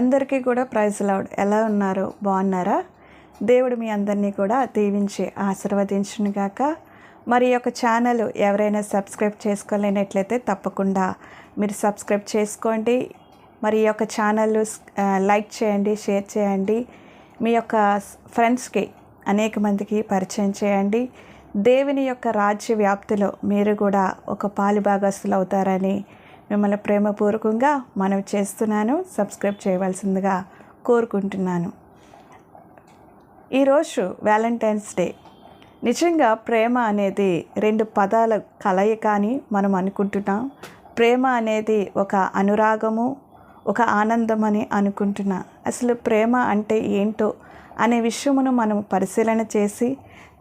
అందరికీ కూడా praise loud. ఎలా ఉన్నారు? బాగున్నారా? దేవుడు మీ అందరినీ కూడా దీవించి ఆశీర్వదించును గాక మరి యొక్క ఛానల్ ఎవరైనా సబ్స్క్రైబ్ చేసుకోలేనట్లయితే తప్పకుండా మీరు సబ్స్క్రైబ్ చేసుకోండి. మరి యొక్క ఛానల్ లైక్ చేయండి షేర్ చేయండి. మీ యొక్క ఫ్రెండ్స్కి అనేక మందికి పరిచయం చేయండి. దేవుని యొక్క రాజ్య వ్యాప్తిలో మీరు కూడా ఒక పాలిభాగస్తులు అవుతారని మిమ్మల్ని ప్రేమపూర్వకంగా మనం చేస్తున్నాను సబ్స్క్రైబ్ చేయవలసిందిగా కోరుకుంటున్నాను. ఈరోజు వ్యాలంటైన్స్ డే. నిజంగా ప్రేమ అనేది రెండు పదాల కలయిక అని మనం అనుకుంటున్నాం. ప్రేమ అనేది ఒక అనురాగము ఒక ఆనందం అని అనుకుంటున్నా. అసలు ప్రేమ అంటే ఏంటో అనే విషయమును మనం పరిశీలన చేసి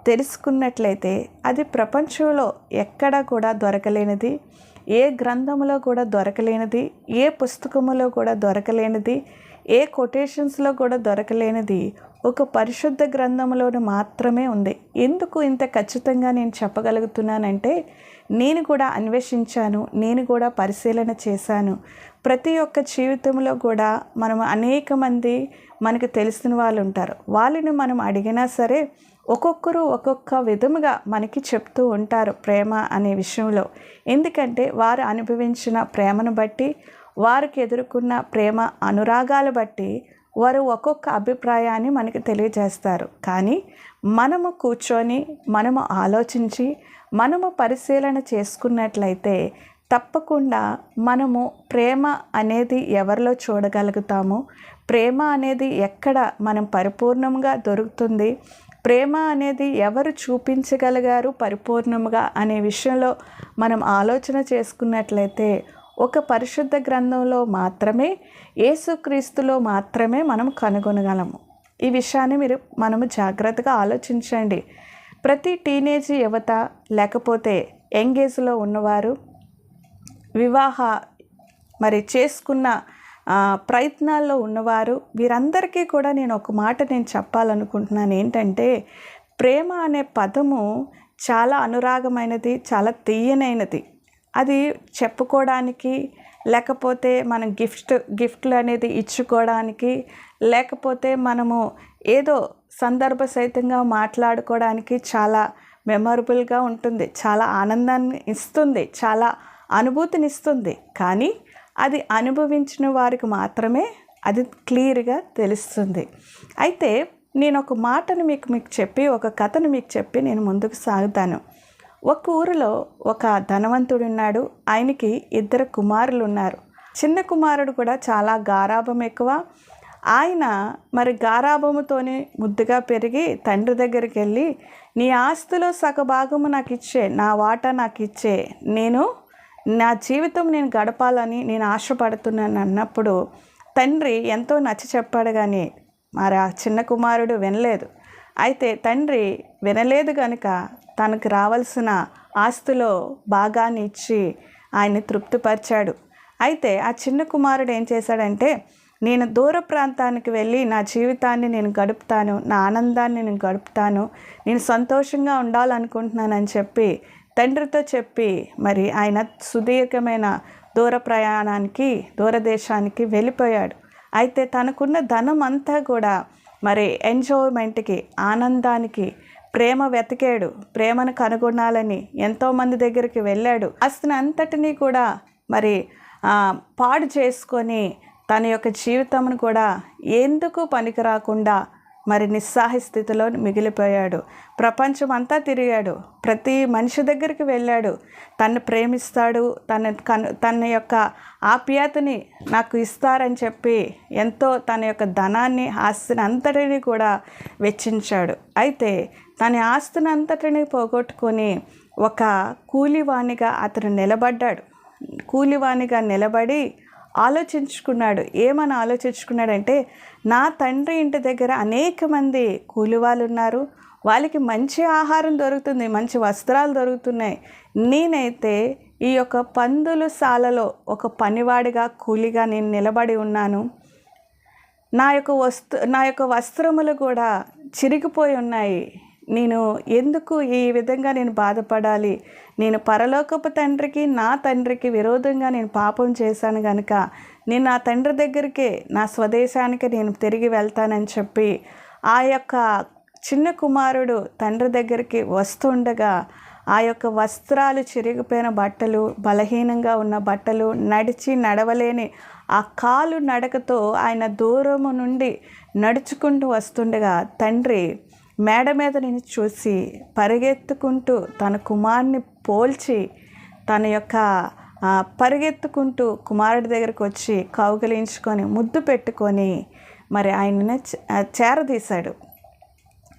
తెలుసుకున్నట్లయితే అది ప్రపంచంలో ఎక్కడా కూడా దొరకలేనిది. ఏ గ్రంథములో కూడా దొరకలేనిది ఏ పుస్తకములో కూడా దొరకలేనిది ఏ కొటేషన్స్లో కూడా దొరకలేనిది ఒక పరిశుద్ధ గ్రంథంలోని మాత్రమే ఉంది. ఎందుకు ఇంత ఖచ్చితంగా నేను చెప్పగలుగుతున్నానంటే నేను కూడా అన్వేషించాను నేను కూడా పరిశీలన చేశాను. ప్రతి ఒక్క జీవితంలో కూడా మనం అనేక మంది మనకు తెలిసిన వాళ్ళు ఉంటారు. వాళ్ళని మనం అడిగినా సరే ఒక్కొక్కరు ఒక్కొక్క విధముగా మనకి చెప్తూ ఉంటారు ప్రేమ అనే విషయంలో. ఎందుకంటే వారు అనుభవించిన ప్రేమను బట్టి వారికి ఎదుర్కొన్న ప్రేమ అనురాగాలు బట్టి వారు ఒక్కొక్క అభిప్రాయాన్ని మనకి తెలియజేస్తారు. కానీ మనము కూర్చొని మనము ఆలోచించి మనము పరిశీలన చేసుకున్నట్లయితే తప్పకుండా మనము ప్రేమ అనేది ఎవరిలో చూడగలుగుతాము? ప్రేమ అనేది ఎక్కడ మనం పరిపూర్ణంగా దొరుకుతుంది? ప్రేమ అనేది ఎవరు చూపించగలిగారు పరిపూర్ణముగా అనే విషయంలో మనం ఆలోచన చేసుకున్నట్లయితే ఒక పరిశుద్ధ గ్రంథంలో మాత్రమే యేసుక్రీస్తులో మాత్రమే మనం కనుగొనగలము. ఈ విషయాన్ని మీరు మనము జాగ్రత్తగా ఆలోచించండి. ప్రతి టీనేజ్ యువత లేకపోతే యంగేజ్లో ఉన్నవారు వివాహ మరి చేసుకున్న ప్రయత్నాల్లో ఉన్నవారు వీరందరికీ కూడా నేను ఒక మాట నేను చెప్పాలనుకుంటున్నాను. ఏంటంటే ప్రేమ అనే పదము చాలా అనురాగమైనది చాలా తీయనైనది. అది చెప్పుకోవడానికి లేకపోతే మనం గిఫ్ట్ గిఫ్ట్లు అనేది ఇచ్చుకోవడానికి లేకపోతే మనము ఏదో సందర్భ సహితంగా మాట్లాడుకోవడానికి చాలా మెమొరబుల్గా ఉంటుంది. చాలా ఆనందాన్ని ఇస్తుంది చాలా అనుభూతినిస్తుంది కానీ అది అనుభవించిన వారికి మాత్రమే అది క్లియర్గా తెలుస్తుంది. అయితే నేను ఒక మాటను మీకు మీకు చెప్పి ఒక కథను మీకు చెప్పి నేను ముందుకు సాగుతాను. ఒక ఊరిలో ఒక ధనవంతుడు ఉన్నాడు ఆయనకి ఇద్దరు కుమారులు ఉన్నారు చిన్న కుమారుడు కూడా చాలా గారాభం ఎక్కువ. ఆయన మరి గారాభముతోనే ముద్దుగా పెరిగి తండ్రి దగ్గరికి వెళ్ళి నీ ఆస్తిలో సగభాగము నాకు ఇచ్చే నా వాటా నాకు ఇచ్చే నేను నా జీవితం నేను గడపాలని నేను ఆశపడుతున్నాను అన్నప్పుడు తండ్రి ఎంతో నచ్చ చెప్పాడు కానీ మరి ఆ చిన్న కుమారుడు వినలేదు. అయితే తండ్రి వినలేదు కనుక తనకు రావాల్సిన ఆస్తిలో భాగాన్ని ఇచ్చి ఆయన్ని తృప్తిపరిచాడు. అయితే ఆ చిన్న కుమారుడు ఏం చేశాడంటే నేను దూర ప్రాంతానికి వెళ్ళి నా జీవితాన్ని నేను గడుపుతాను నా ఆనందాన్ని నేను గడుపుతాను నేను సంతోషంగా ఉండాలనుకుంటున్నానని చెప్పి తండ్రితో చెప్పి మరి ఆయన సుదీర్ఘమైన దూర ప్రయాణానికి దూరదేశానికి వెళ్ళిపోయాడు. అయితే తనకున్న ధనం అంతా కూడా మరి ఎంజాయ్మెంట్కి ఆనందానికి ప్రేమ వెతికాడు. ప్రేమను కనుగొనాలని ఎంతోమంది దగ్గరికి వెళ్ళాడు. అసలు అంతటినీ కూడా మరి పాడు చేసుకొని తన యొక్క జీవితంను కూడా ఎందుకు పనికి రాకుండా మరి నిస్సాహి స్థితిలో మిగిలిపోయాడు. ప్రపంచం అంతా తిరిగాడు. ప్రతి మనిషి దగ్గరికి వెళ్ళాడు. తను ప్రేమిస్తాడు. తన కను తన యొక్క ఆప్యాయతని నాకు ఇస్తారని చెప్పి ఎంతో తన యొక్క ధనాన్ని ఆస్తిని అంతటిని కూడా వెచ్చించాడు. అయితే తన ఆస్తిని అంతటిని పోగొట్టుకొని ఒక కూలివాణిగా అతను నిలబడ్డాడు. కూలివాణిగా నిలబడి ఆలోచించుకున్నాడు. ఏమని ఆలోచించుకున్నాడంటే నా తండ్రి ఇంటి దగ్గర అనేక మంది కూలివాళ్ళు ఉన్నారు వాళ్ళకి మంచి ఆహారం దొరుకుతుంది మంచి వస్త్రాలు దొరుకుతున్నాయి. నేనైతే ఈ యొక్క పందుల సాలలో ఒక పనివాడిగా కూలిగా నేను నిలబడి ఉన్నాను. నా యొక్క వస్తు నా యొక్క వస్త్రములు కూడా చిరిగిపోయి ఉన్నాయి. నేను ఎందుకు ఈ విధంగా నేను బాధపడాలి? నేను పరలోకపు తండ్రికి నా తండ్రికి విరోధంగా నేను పాపం చేశాను కనుక నేను నా తండ్రి దగ్గరికే నా స్వదేశానికి నేను తిరిగి వెళ్తానని చెప్పి ఆ యొక్క చిన్న కుమారుడు తండ్రి దగ్గరికి వస్తుండగా ఆ యొక్క వస్త్రాలు చిరిగిపోయిన బట్టలు బలహీనంగా ఉన్న బట్టలు నడిచి నడవలేని ఆ కాలు నడకతో ఆయన దూరము నుండి నడుచుకుంటూ వస్తుండగా తండ్రి మేడ మీద నేను చూసి పరిగెత్తుకుంటూ తన కుమారుని పోల్చి తన యొక్క పరిగెత్తుకుంటూ కుమారుడి దగ్గరకు వచ్చి కౌగిలించుకొని ముద్దు పెట్టుకొని మరి ఆయనను చేరదీశాడు.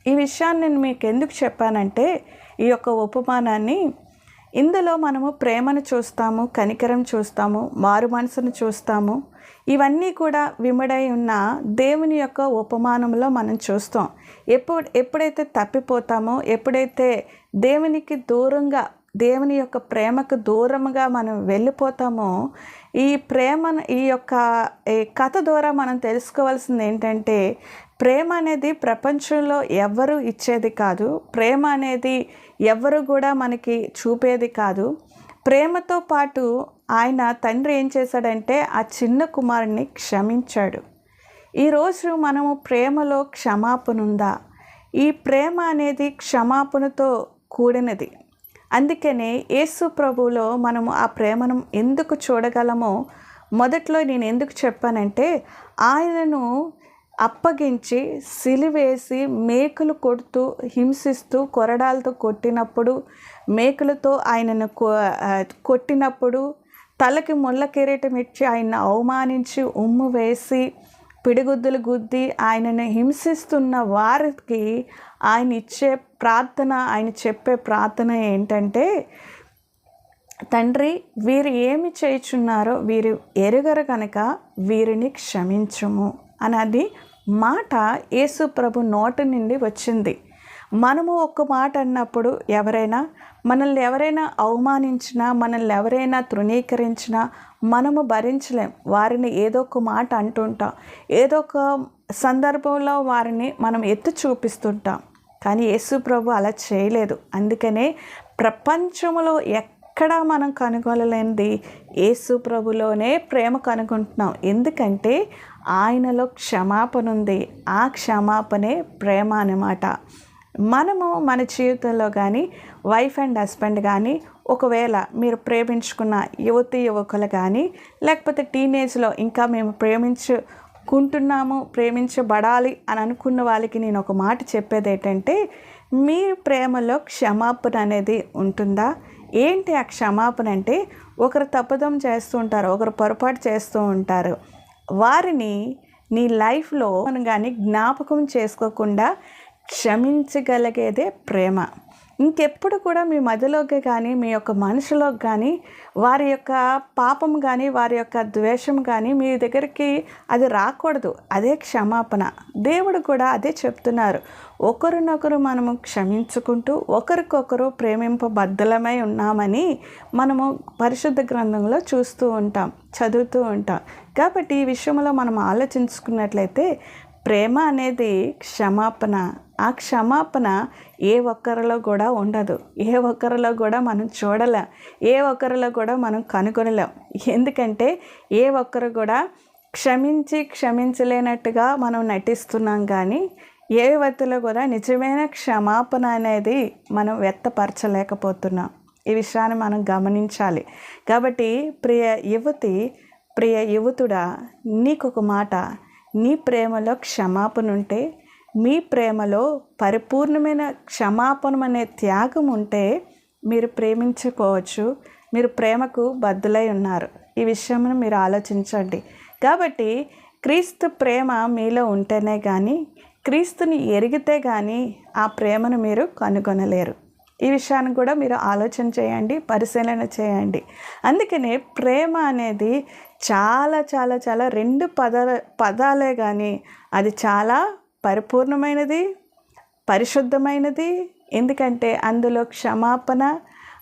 ఈ విషయాన్ని నేను మీకు ఎందుకు చెప్పానంటే ఈ యొక్క ఉపమానాన్ని ఇందులో మనము ప్రేమను చూస్తాము కనికరం చూస్తాము మారు మనసును చూస్తాము. ఇవన్నీ కూడా విముడై ఉన్న దేవుని యొక్క ఉపమానంలో మనం చూస్తాం. ఎప్పుడు ఎప్పుడైతే తప్పిపోతామో ఎప్పుడైతే దేవునికి దూరంగా దేవుని యొక్క ప్రేమకు దూరంగా మనం వెళ్ళిపోతామో ఈ ప్రేమను ఈ యొక్క కథ ద్వారా మనం తెలుసుకోవాల్సింది ఏంటంటే ప్రేమ అనేది ప్రపంచంలో ఎవరు ఇచ్చేది కాదు. ప్రేమ అనేది ఎవ్వరు కూడా మనకి చూపేది కాదు. ప్రేమతో పాటు ఆయన తండ్రి ఏం చేశాడంటే ఆ చిన్న కుమారుణ్ణి క్షమించాడు. ఈరోజు మనము ప్రేమలో క్షమాపణ ఉందా ఈ ప్రేమ అనేది క్షమాపణతో కూడినది. అందుకనే యేసు ప్రభువులో మనము ఆ ప్రేమను ఎందుకు చూడగలమో మొదట్లో నేను ఎందుకు చెప్పానంటే ఆయనను అప్పగించి సిలివేసి మేకులు కొడుతూ హింసిస్తూ కొరడాలతో కొట్టినప్పుడు మేకులతో ఆయనను కొ కొట్టినప్పుడు తలకి ముళ్ళ కిరీటం ఇచ్చి ఆయన్ని అవమానించి ఉమ్ము వేసి పిడిగుద్దులు గుద్ది ఆయనను హింసిస్తున్న వారికి ఆయన ఇచ్చే ప్రార్థన ఆయన చెప్పే ప్రార్థన ఏంటంటే తండ్రి వీరు ఏమి చేయుచున్నారో వీరు ఎరుగరు కనుక వీరిని క్షమించుము. అన్నది మాట యేసు ప్రభు నోటి నుండి వచ్చింది. మనము ఒక్క మాట అన్నప్పుడు ఎవరైనా మనల్ని ఎవరైనా అవమానించినా మనల్ని ఎవరైనా తృణీకరించినా మనము భరించలేం. వారిని ఏదో ఒక మాట అంటుంటాం. ఏదో ఒక సందర్భంలో వారిని మనం ఎత్తి చూపిస్తుంటాం. కానీ యేసు ప్రభు అలా చేయలేదు. అందుకనే ప్రపంచంలో ఎక్కడా మనం కనుగొనలేనిది యేసు ప్రభులోనే ప్రేమ కనుగొంటున్నాం. ఎందుకంటే ఆయనలో క్షమాపణ ఉంది ఆ క్షమాపణే ప్రేమ అన్నమాట. మనము మన జీవితంలో కానీ వైఫ్ అండ్ హస్బెండ్ కానీ ఒకవేళ మీరు ప్రేమించుకున్న యువతి యువకులు కానీ లేకపోతే టీనేజ్లో ఇంకా మేము ప్రేమించుకుంటున్నాము ప్రేమించబడాలి అని అనుకున్న వాళ్ళకి నేను ఒక మాట చెప్పేది ఏంటంటే మీ ప్రేమలో క్షమాపణ అనేది ఉంటుందా? ఏంటి ఆ క్షమాపణ అంటే ఒకరు తప్పుదం చేస్తూ ఉంటారు ఒకరు పొరపాటు చేస్తూ ఉంటారు. వారిని నీ లైఫ్లో కానీ జ్ఞాపకం చేసుకోకుండా క్షమించగలిగేదే ప్రేమ. ఇంకెప్పుడు కూడా మీ మదిలోకి కానీ మీ యొక్క మనుషులోకి కానీ వారి యొక్క పాపం కానీ వారి యొక్క ద్వేషం కానీ మీ దగ్గరికి అది రాకూడదు. అదే క్షమాపణ. దేవుడు కూడా అదే చెప్తున్నారు. ఒకరినొకరు మనము క్షమించుకుంటూ ఒకరికొకరు ప్రేమింపబద్ధలమై ఉన్నామని మనము పరిశుద్ధ గ్రంథంలో చూస్తూ ఉంటాం చదువుతూ ఉంటాం. కాబట్టి ఈ విషయంలో మనం ఆలోచించుకున్నట్లయితే ప్రేమ అనేది క్షమాపణ. ఆ క్షమాపణ ఏ ఒక్కరిలో కూడా ఉండదు. ఏ ఒక్కరిలో కూడా మనం చూడలేం. ఏ ఒక్కరిలో కూడా మనం కనుగొనలేం. ఎందుకంటే ఏ ఒక్కరు కూడా క్షమించి క్షమించలేనట్టుగా మనం నటిస్తున్నాం కానీ ఏ వ్యక్తిలో కూడా నిజమైన క్షమాపణ అనేది మనం వ్యక్తపరచలేకపోతున్నాం. ఈ విషయాన్ని మనం గమనించాలి. కాబట్టి ప్రియ యువతి ప్రియ యువతుడా నీకొక మాట. నీ ప్రేమలో క్షమాపణ ఉంటే మీ ప్రేమలో పరిపూర్ణమైన క్షమాపణం అనే త్యాగం ఉంటే మీరు ప్రేమించుకోవచ్చు మీరు ప్రేమకు బద్దులై ఉన్నారు. ఈ విషయమును మీరు ఆలోచించండి. కాబట్టి క్రీస్తు ప్రేమ మీలో ఉంటేనే కానీ క్రీస్తుని ఎరిగితే కానీ ఆ ప్రేమను మీరు కనుగొనలేరు. ఈ విషయాన్ని కూడా మీరు ఆలోచన చేయండి పరిశీలన చేయండి. అందుకనే ప్రేమ అనేది చాలా చాలా చాలా రెండు పదాల పదాలే కానీ అది చాలా పరిపూర్ణమైనది పరిశుద్ధమైనది. ఎందుకంటే అందులో క్షమాపణ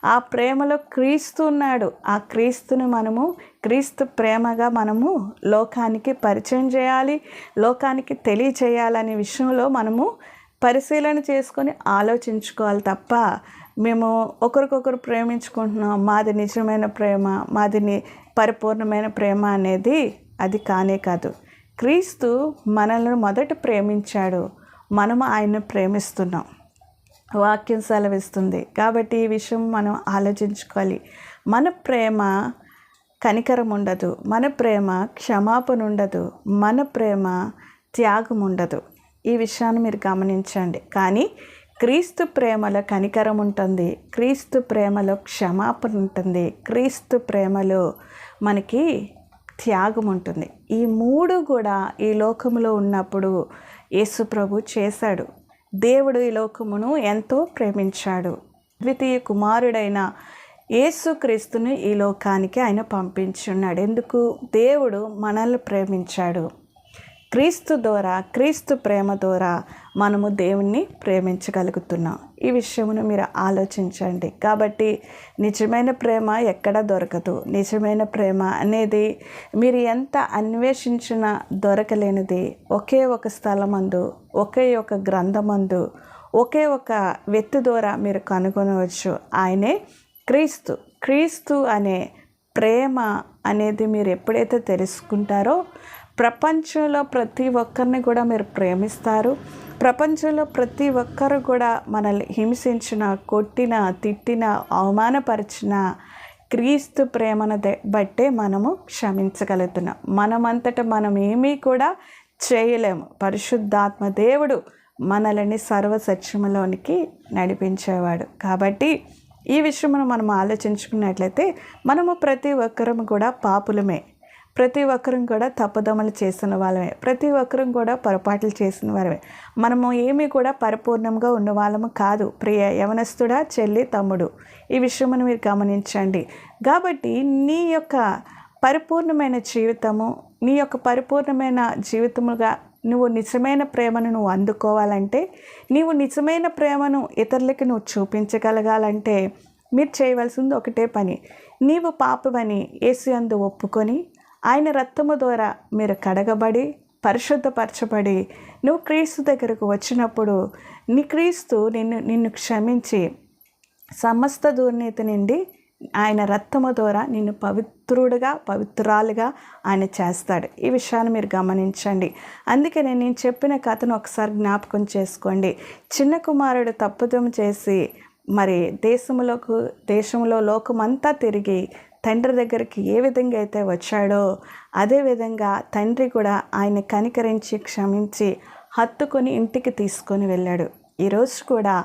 ఆ ప్రేమలో క్రీస్తు ఉన్నాడు. ఆ క్రీస్తుని మనము క్రీస్తు ప్రేమగా మనము లోకానికి పరిచయం చేయాలి లోకానికి తెలియచేయాలనే విషయంలో మనము పరిశీలన చేసుకొని ఆలోచించుకోవాలి తప్ప మేము ఒకరికొకరు ప్రేమించుకుంటున్నాం. మాది నిజమైన ప్రేమ మాది ని- పరిపూర్ణమైన ప్రేమ అనేది అది కానే కాదు. క్రీస్తు మనల్ని మొదట ప్రేమించాడు. మనము ఆయన్ని ప్రేమిస్తున్నాం. వాక్యం సెలవిస్తుంది. కాబట్టి ఈ విషయం మనం ఆలోచించుకోవాలి. మన ప్రేమ కనికరం ఉండదు. మన ప్రేమ క్షమాపణ ఉండదు. మన ప్రేమ త్యాగం ఉండదు. ఈ విషయాన్ని మీరు గమనించండి. కానీ క్రీస్తు ప్రేమలో కనికరం ఉంటుంది క్రీస్తు ప్రేమలో క్షమాపణ ఉంటుంది క్రీస్తు ప్రేమలో మనకి త్యాగం ఉంటుంది. ఈ మూడు కూడా ఈ లోకంలో ఉన్నప్పుడు యేసు ప్రభు చేశాడు. దేవుడు ఈ లోకమును ఎంతో ప్రేమించాడు. ద్వితీయ కుమారుడైన యేసుక్రీస్తుని ఈ లోకానికి ఆయన పంపించున్నాడు. ఎందుకు? దేవుడు మనల్ని ప్రేమించాడు. క్రీస్తు ద్వారా క్రీస్తు ప్రేమ ద్వారా మనము దేవుణ్ణి ప్రేమించగలుగుతున్నాం. ఈ విషయమును మీరు ఆలోచించండి. కాబట్టి నిజమైన ప్రేమ ఎక్కడ దొరకదు. నిజమైన ప్రేమ అనేది మీరు ఎంత అన్వేషించినా దొరకలేనిది. ఒకే ఒక స్థలమందు ఒకే ఒక గ్రంథమందు ఒకే ఒక వ్యక్తి ద్వారా మీరు కనుగొనవచ్చు. ఆయనే క్రీస్తు. క్రీస్తు అనే ప్రేమ అనేది మీరు ఎప్పుడైతే తెలుసుకుంటారో ప్రపంచంలో ప్రతి ఒక్కరిని కూడా మీరు ప్రేమిస్తారు. ప్రపంచంలో ప్రతి ఒక్కరు కూడా మనల్ని హింసించిన కొట్టిన తిట్టిన అవమానపరిచిన క్రీస్తు ప్రేమను బట్టే మనము క్షమించగలుగుతున్నాం. మనమంతట మనం ఏమీ కూడా చేయలేము. పరిశుద్ధాత్మ దేవుడు మనల్ని సర్వసత్యములోనికి నడిపించేవాడు. కాబట్టి ఈ విషయమును మనం ఆలోచించుకున్నట్లయితే మనము ప్రతి ఒక్కరము కూడా పాపులమే. ప్రతి ఒక్కరం కూడా తప్పుదమలు చేసిన వాళ్ళమే. ప్రతి ఒక్కరం కూడా పొరపాట్లు చేసిన వారమే మనము ఏమీ కూడా పరిపూర్ణంగా ఉన్న వాళ్ళము కాదు. ప్రియ యవనస్తుడా చెల్లి తమ్ముడు. ఈ విషయమును మీరు గమనించండి. కాబట్టి నీ యొక్క పరిపూర్ణమైన జీవితము నీ యొక్క పరిపూర్ణమైన జీవితముగా నువ్వు నిజమైన ప్రేమను నువ్వు అందుకోవాలంటే నీవు నిజమైన ప్రేమను ఇతరులకి నువ్వు చూపించగలగాలంటే మీరు చేయవలసింది ఒకటే పని. నీవు పాపమని ఏసు అందు ఒప్పుకొని ఆయన రక్తము ద్వారా మీరు కడగబడి పరిశుద్ధపరచబడి నువ్వు క్రీస్తు దగ్గరకు వచ్చినప్పుడు నీ క్రీస్తు నిన్ను నిన్ను క్షమించి సమస్త దుర్నీతి నుండి ఆయన రక్తము ద్వారా నిన్ను పవిత్రుడుగా పవిత్రాలుగా ఆయన చేస్తాడు. ఈ విషయాన్ని మీరు గమనించండి. అందుకనే నేను చెప్పిన కథను ఒకసారి జ్ఞాపకం చేసుకోండి. చిన్న కుమారుడు తప్పుదం చేసి మరి దేశంలోకి దేశంలో లోకమంతా తిరిగి తండ్రి దగ్గరికి ఏ విధంగా అయితే వచ్చాడో అదేవిధంగా తండ్రి కూడా ఆయన కనికరించి క్షమించి హత్తుకొని ఇంటికి తీసుకొని వెళ్ళాడు. ఈరోజు కూడా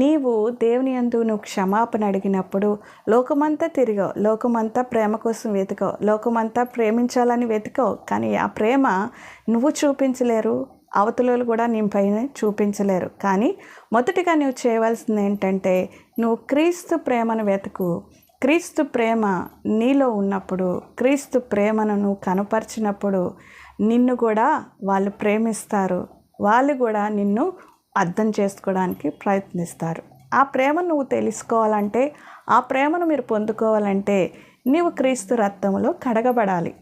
నీవు దేవుని అందు నువ్వు క్షమాపణ అడిగినప్పుడు లోకమంతా తిరిగావు లోకమంతా ప్రేమ కోసం వెతుకావు లోకమంతా ప్రేమించాలని వెతుకో కానీ ఆ ప్రేమ నువ్వు చూపించలేరు అవతలలు కూడా నీ పైన చూపించలేరు. కానీ మొదటిగా నువ్వు చేయవలసింది ఏంటంటే నువ్వు క్రీస్తు ప్రేమను వెతుకు. క్రీస్తు ప్రేమ నీలో ఉన్నప్పుడు క్రీస్తు ప్రేమను నువ్వు కనపరిచినప్పుడు నిన్ను కూడా వాళ్ళు ప్రేమిస్తారు. వాళ్ళు కూడా నిన్ను అర్థం చేసుకోవడానికి ప్రయత్నిస్తారు. ఆ ప్రేమను నువ్వు తెలుసుకోవాలంటే ఆ ప్రేమను మీరు పొందుకోవాలంటే నీవు క్రీస్తు రక్తంలో కడగబడాలి.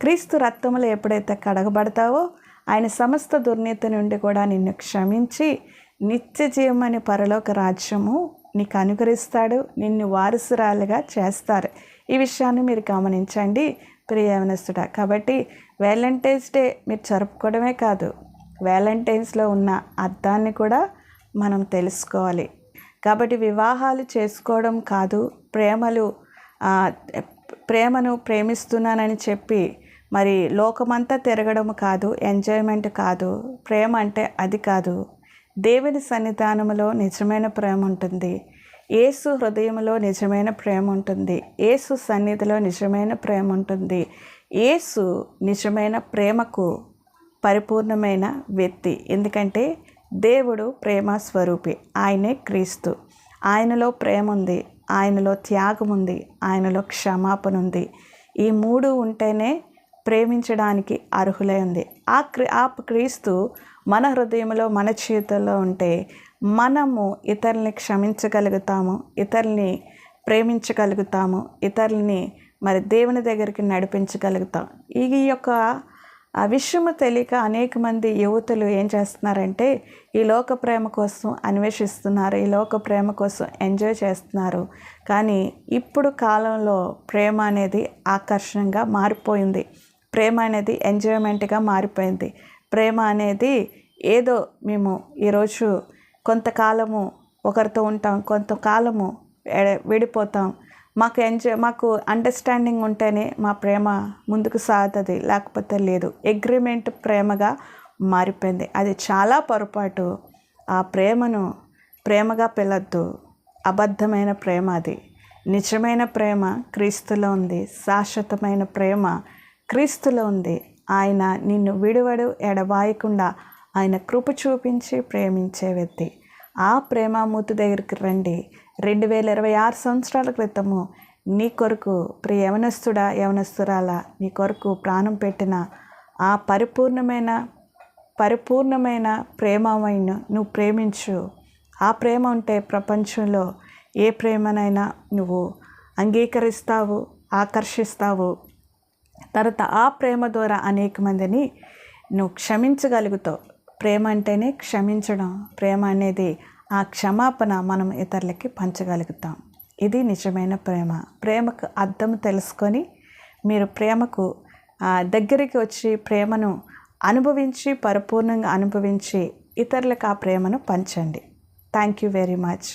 క్రీస్తు రక్తంలో ఎప్పుడైతే కడగబడతావో ఆయన సమస్త దుర్నీతి నుండి కూడా నిన్ను క్షమించి నిత్య జీవమని పరలోక రాజ్యము నీకు అనుకరిస్తాడు నిన్ను వారసురాలుగా చేస్తారు. ఈ విషయాన్ని మీరు గమనించండి ప్రియవనస్తుడ కాబట్టి వ్యాలంటైన్స్ డే మీరు జరుపుకోవడమే కాదు వ్యాలంటైన్స్లో ఉన్న అర్థాన్ని కూడా మనం తెలుసుకోవాలి. కాబట్టి వివాహాలు చేసుకోవడం కాదు ప్రేమలు ప్రేమను ప్రేమిస్తున్నానని చెప్పి మరి లోకమంతా తిరగడం కాదు ఎంజాయ్మెంట్ కాదు ప్రేమ అంటే అది కాదు. దేవుని సన్నిధానంలో నిజమైన ప్రేమ ఉంటుంది. ఏసు హృదయంలో నిజమైన ప్రేమ ఉంటుంది. ఏసు సన్నిధిలో నిజమైన ప్రేమ ఉంటుంది. ఏసు నిజమైన ప్రేమకు పరిపూర్ణమైన వ్యక్తి. ఎందుకంటే దేవుడు ప్రేమ స్వరూపి. ఆయనే క్రీస్తు. ఆయనలో ప్రేమ ఉంది. ఆయనలో త్యాగం ఉంది. ఆయనలో క్షమాపణ ఉంది. ఈ మూడు ఉంటేనే ప్రేమించడానికి అర్హులై ఉంది. ఆ క్రీ ఆ క్రీస్తు మన హృదయంలో మన చేతుల్లో ఉంటే మనము ఇతరుల్ని క్షమించగలుగుతాము ఇతరుల్ని ప్రేమించగలుగుతాము ఇతరుల్ని మరి దేవుని దగ్గరికి నడిపించగలుగుతాం. ఈ యొక్క ఆ విషయము తెలియక అనేక మంది యువతులు ఏం చేస్తున్నారంటే ఈ లోక ప్రేమ కోసం అన్వేషిస్తున్నారు ఈ లోక ప్రేమ కోసం ఎంజాయ్ చేస్తున్నారు. కానీ ఇప్పుడు కాలంలో ప్రేమ అనేది ఆకర్షణగా మారిపోయింది. ప్రేమ అనేది ఎంజాయ్మెంట్గా మారిపోయింది. ప్రేమ అనేది ఏదో మేము ఈరోజు కొంతకాలము ఒకరితో ఉంటాం కొంతకాలము విడిపోతాం. మాకు ఎంజాయ్ మాకు అండర్స్టాండింగ్ ఉంటేనే మా ప్రేమ ముందుకు సాగుతుంది లేకపోతే లేదు. అగ్రిమెంట్ ప్రేమగా మారిపోయింది. అది చాలా పొరపాటు. ఆ ప్రేమను ప్రేమగా పిలద్దు. అబద్ధమైన ప్రేమ అది. నిజమైన ప్రేమ క్రీస్తులో ఉంది. శాశ్వతమైన ప్రేమ క్రీస్తులో ఉంది. ఆయన నిన్ను విడువడు ఎడబాయకుండా ఆయన కృప చూపించి ప్రేమించే వ్యక్తి. ఆ ప్రేమామూర్తి దగ్గరికి రండి. రెండు వేల ఇరవై ఆరు సంవత్సరాల క్రితము నీ కొరకు ప్రియ యవనస్తుడా యవనస్తురాలా నీ కొరకు ప్రాణం పెట్టిన ఆ పరిపూర్ణమైన పరిపూర్ణమైన ప్రేమమైన నువ్వు ప్రేమించు. ఆ ప్రేమ ఉంటే ప్రపంచంలో ఏ ప్రేమనైనా నువ్వు అంగీకరిస్తావు ఆకర్షిస్తావు. తర్వాత ఆ ప్రేమ ద్వారా అనేక మందిని నువ్వు క్షమించగలుగుతావు. ప్రేమ అంటేనే క్షమించడం. ప్రేమ అనేది ఆ క్షమాపణ మనం ఇతరులకి పంచగలుగుతాం. ఇది నిజమైన ప్రేమ. ప్రేమకు అర్థం తెలుసుకొని మీరు ప్రేమకు దగ్గరికి వచ్చి ప్రేమను అనుభవించి పరిపూర్ణంగా అనుభవించి ఇతరులకు ఆ ప్రేమను పంచండి. Thank you very much